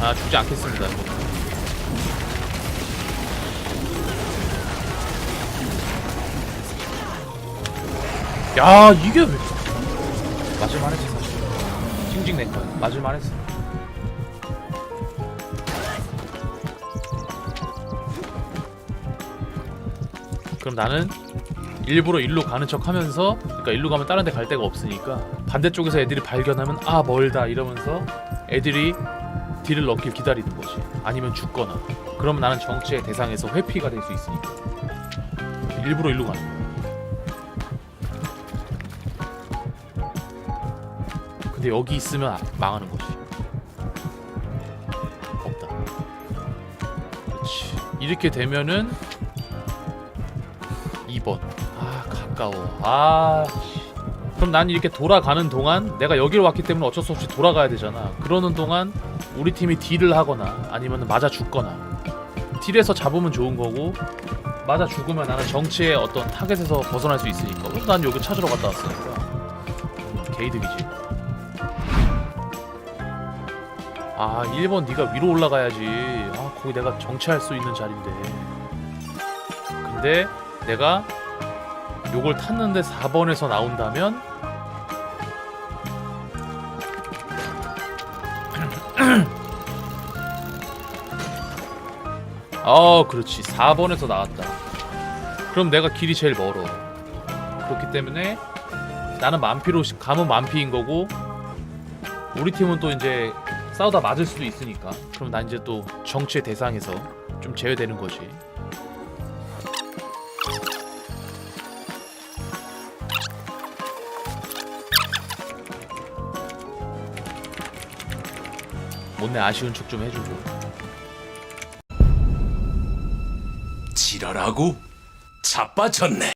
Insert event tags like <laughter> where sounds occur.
아 주지 않겠습니다. 야 이게 왜 맞을만 했지 사실. 징징 낸거. 맞을만 했어. 그럼 나는 일부러 일로 가는 척 하면서 그러니까 일로 가면 다른 데 갈 데가 없으니까 반대쪽에서 애들이 발견하면 아 멀다 이러면서 애들이 딜을 넣길 기다리는 거지. 아니면 죽거나. 그러면 나는 정치의 대상에서 회피가 될 수 있으니까. 일부러 일로 가는 거야. 근데 여기 있으면 아- 망하는 거지. 없다. 그렇지 이렇게 되면은 2번. 아 가까워. 아 씨. 그럼 난 이렇게 돌아가는 동안 내가 여기로 왔기 때문에 어쩔 수 없이 돌아가야 되잖아. 그러는 동안 우리 팀이 딜을 하거나 아니면 맞아 죽거나 딜에서 잡으면 좋은 거고 맞아 죽으면 나는 정치의 어떤 타겟에서 벗어날 수 있으니까. 그래서 난 여기 찾으러 갔다 왔으니까. 음, 개이득이지. 아 1번 네가 위로 올라가야지. 아 거기 내가 정치할 수 있는 자리인데. 근데 내가 요걸 탔는데 4번에서 나온다면? 어 <clears throat> 그렇지. 4번에서 나왔다. 그럼 내가 길이 제일 멀어. 그렇기 때문에 나는 만피로 시- 가면 만피인 거고 우리 팀은 또 이제 싸우다 맞을 수도 있으니까. 그럼 난 이제 또 정치의 대상에서 좀 제외되는 거지 못내 아쉬운 척 좀 해주고 지랄하고 자빠졌네.